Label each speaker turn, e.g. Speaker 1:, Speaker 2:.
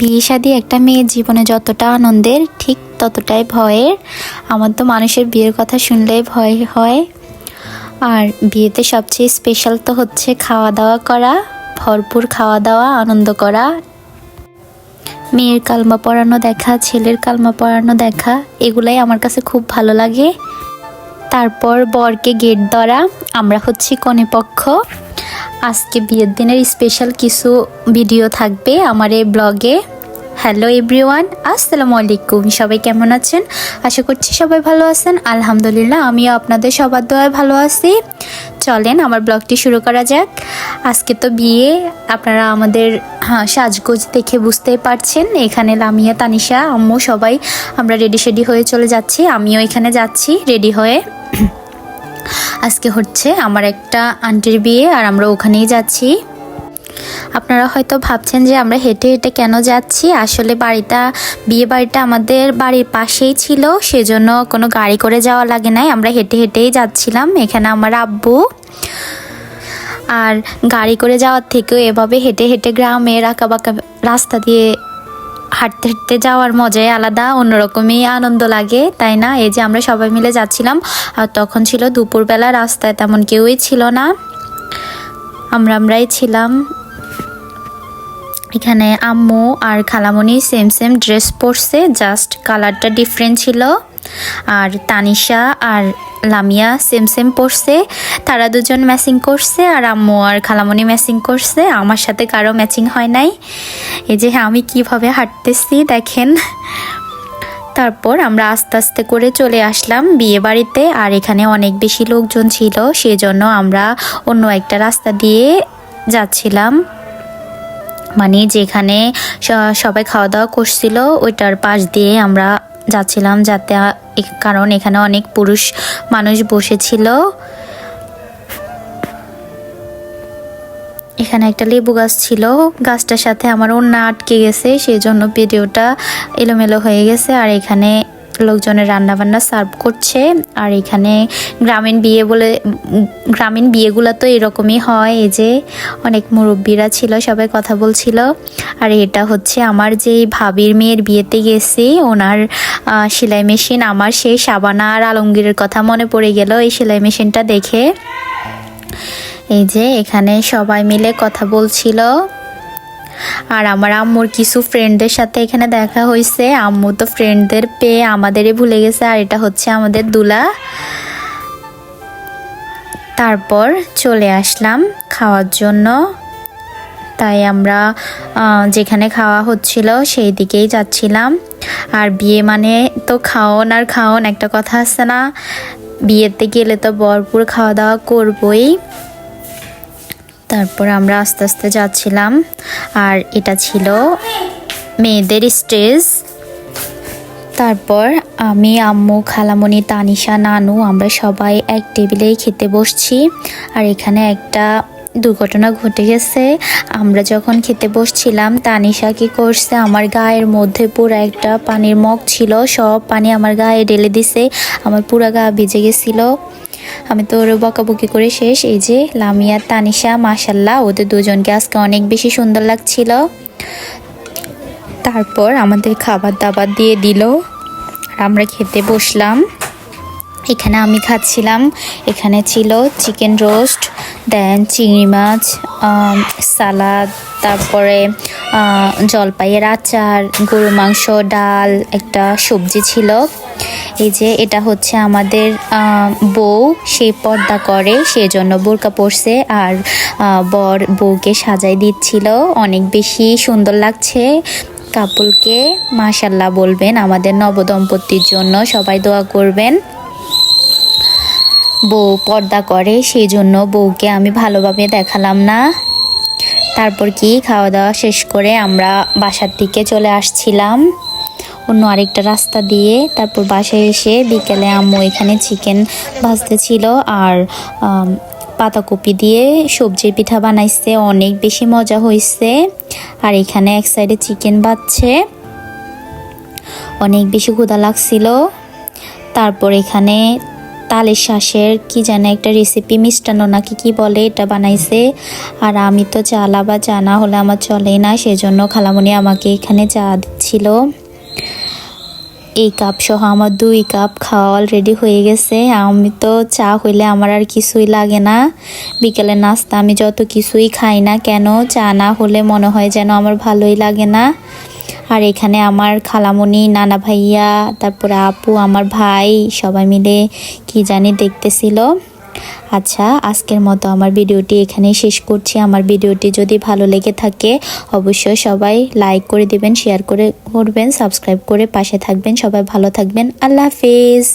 Speaker 1: বিয়ে শাদী একটা মেয়ের জীবনে যতটা আনন্দের, ঠিক ততটাই ভয়ের। আমার তো মানুষের বিয়ের কথা শুনলেই ভয় হয়। আর বিয়েতে সবচেয়ে স্পেশাল তো হচ্ছে খাওয়া দাওয়া করা, ভরপুর খাওয়া দাওয়া আনন্দ করা। মেয়ের কালমা পড়ানো দেখা, ছেলের কালমা পড়ানো দেখা, এগুলাই আমার কাছে খুব ভালো লাগে। তারপর বরকে গেট ধরা, আমরা হচ্ছি কনে পক্ষ আজকে বিয়ের দিনের স্পেশাল কিছু ভিডিও থাকবে আমার এই ব্লগে হ্যালো এভরিওয়ান আসসালামু আলাইকুম সবাই কেমন আছেন? আশা করছি সবাই ভালো আছেন। আলহামদুলিল্লাহ আমিও আপনাদের সবার দোয়ায় ভালো আছি। চলেন আমার ব্লগটি শুরু করা যাক। আজকে তো বিয়ে আপনারা আমাদের হ্যাঁ, সাজগোজ দেখে বুঝতেই পারছেন। এখানে লামিয়া তানিশা আম্মু সবাই আমরা রেডি শেডি হয়ে চলে যাচ্ছি। আমিও এখানে যাচ্ছি রেডি হয়ে। আজকে হচ্ছে আমার একটা আন্টির বিয়ে আর আমরা ওখানেই যাচ্ছি। আপনারা হয়তো ভাবছেন যে আমরা হেঁটে হেঁটে কেন যাচ্ছি? আসলে বাড়িটা, বিয়ে বাড়িটা আমাদের বাড়ির পাশেই ছিল, সেজন্য কোনো গাড়ি করে যাওয়া লাগে নাই। আমরা হেঁটে হেঁটেই যাচ্ছিলাম, এখানে আমার আব্বু। আর গাড়ি করে যাওয়ার থেকেও এভাবে হেঁটে হেঁটে গ্রামের আঁকা বাঁকা রাস্তা দিয়ে হাঁটতে হাঁটতে যাওয়ার মজাই আলাদা, অন্যরকমই আনন্দ লাগে, তাই না? এই যে আমরা সবাই মিলে যাচ্ছিলাম, আর তখন ছিল দুপুরবেলা, রাস্তায় তেমন কেউই ছিল না। আমরা আমরাই ছিলাম। এখানে আম্মু আর খালামণি সেম সেম ড্রেস পরছে জাস্ট কালারটা ডিফারেন্ট ছিল। আর তানিশা আর লামিয়া সেম সেম পরছে তারা দুজন ম্যাচিং করছে আর আম্মু আর খালামণি ম্যাচিং করছে। আমার সাথে কারও ম্যাচিং হয় নাই। এই যে আমি কীভাবে হাঁটতেছি, দেখেন। তারপর আমরা আস্তে আস্তে করে চলে আসলাম বিয়ে বাড়িতে। আর এখানে অনেক বেশি লোকজন ছিল, সেজন্য আমরা অন্য একটা রাস্তা দিয়ে যাচ্ছিলাম। মানে যেখানে সবাই খাওয়া দাওয়া করছিল, ওইটার পাশ দিয়ে আমরা যাচ্ছিলাম যাতে কারণ এখানে অনেক পুরুষ মানুষ বসেছিল। এখানে একটা লেবু গাছ ছিল। গাছটার সাথে আমার অন্য আটকে গেছে, সেই জন্য ভিডিওটা এলোমেলো হয়ে গেছে। আর এখানে লোকজনের রান্না বান্না সার্ভ করছে। আর এখানে গ্রামীণ বিয়ে বলে, গ্রামীণ বিয়েগুলো তো এরকমই হয় এই যে, অনেক মুরব্বীরা ছিল, সবাই কথা বলছিল। আর এটা হচ্ছে আমার যেই ভাবির মেয়ের বিয়েতে গেছি, ওনার সেলাই মেশিন আমার সেই সাবানা আর আলমগীরের কথা মনে পড়ে গেল এই সেলাই মেশিনটা দেখে। এই যে এখানে সবাই মিলে কথা বলছিল। আর আমার আম্মুর কিছু ফ্রেন্ডদের সাথে এখানে দেখা হয়েছে আম্মু তো ফ্রেন্ডদের পেয়ে আমাদেরই ভুলে গেছে, আর এটা হচ্ছে আমাদের দুলা। তারপর চলে আসলাম খাওয়ার জন্য। তাই আমরা যেখানে খাওয়া হচ্ছিল সেই দিকেই যাচ্ছিলাম। আর বিয়ে মানে তো খাওন আর খাওন একটা কথা আছে না। বিয়েতে গেলে তো ভরপুর খাওয়া দাওয়া করবই। তারপর আমরা আস্তে আস্তে যাচ্ছিলাম। আর এটা ছিল মেয়েদের স্টেজ। তারপর আমি, আম্মু, খালামণি, তানিশা, নানু, আমরা সবাই এক টেবিলেই খেতে বসছি। আর এখানে একটা দুর্ঘটনা ঘটে গেছে। আমরা যখন খেতে বসছিলাম, তানিশা কি করছে, আমার গায়ের মধ্যে পুরো একটা পানির মগ ছিল, সব পানি আমার গায়ে ঢেলে দিছে, আমার পুরো গা ভিজে গেছিল। আমি তো ওর বকাবকি করে শেষ। এই যে লামিয়া, তানিশা মাসাল্লাহ ওদের দুজনকে আজকে অনেক বেশি সুন্দর লাগছিল। তারপর আমাদের খাবার দাবার দিয়ে দিল। আর আমরা খেতে বসলাম। এখানে আমি খাচ্ছিলাম। এখানে ছিল চিকেন রোস্ট, দেন চিংড়ি মাছ সালাদ, তারপরে জলপাইয়ের আচার গরু মাংস, ডাল, একটা সবজি ছিল। এই যে এটা হচ্ছে আমাদের বউ, সেই পর্দা করে, সেজন্য বোরকা পরছে আর বর বউকে সাজাই দিচ্ছিল। অনেক বেশি সুন্দর লাগছে। কাপুলকে মাশাল্লাহ বলবেন, আমাদের নবদম্পতির জন্য সবাই দোয়া করবেন। বউ পর্দা করে সেই জন্য বউকে আমি ভালোভাবে দেখালাম না। তারপর কি, খাওয়া দাওয়া শেষ করে আমরা বাসার দিকে চলে আসছিলাম। অন্য আরেকটা রাস্তা দিয়ে তারপর বাসায় এসে বিকেলে আম্মু এখানে চিকেন ভাজতে ছিল আর পাতাকপি দিয়ে সবজির পিঠা বানাইছে, অনেক বেশি মজা হয়েছে আর এখানে এক সাইডে চিকেন বাচ্ছে অনেক বেশি ক্ষুধা লাগছিল। তারপর এখানে তালের শ্বাসের কি জানে একটা রেসিপি মিষ্টান্ন নাকি কি বলে এটা বানাইছে। আর আমি তো চালা বা জানা হলে আমার চলে না, সেজন্য খালামণি আমাকে এখানে চা দিচ্ছিল। এই কাপ সহ আমার দুই কাপ খাওয়া অলরেডি হয়ে গেছে। আমি তো চা হইলে আমার আর কিছুই লাগে না। বিকেলের নাস্তা আমি যত কিছুই খাই না কেন, চা না হলে মনে হয় যেন আমার ভালোই লাগে না। আর এখানে আমার খালামণি নানা ভাইয়া, তারপরে আপু, আমার ভাই, সবাই মিলে কি জানি দেখতেছিল। আচ্ছা আজকের মতো আমার ভিডিওটি এখানে শেষ করছি। আমার ভিডিওটি যদি ভালো লেগে থাকে, অবশ্যই সবাই লাইক করে দিবেন শেয়ার করে করবেন সাবস্ক্রাইব করে পাশে থাকবেন। সবাই ভালো থাকবেন। আল্লাহ হাফিজ।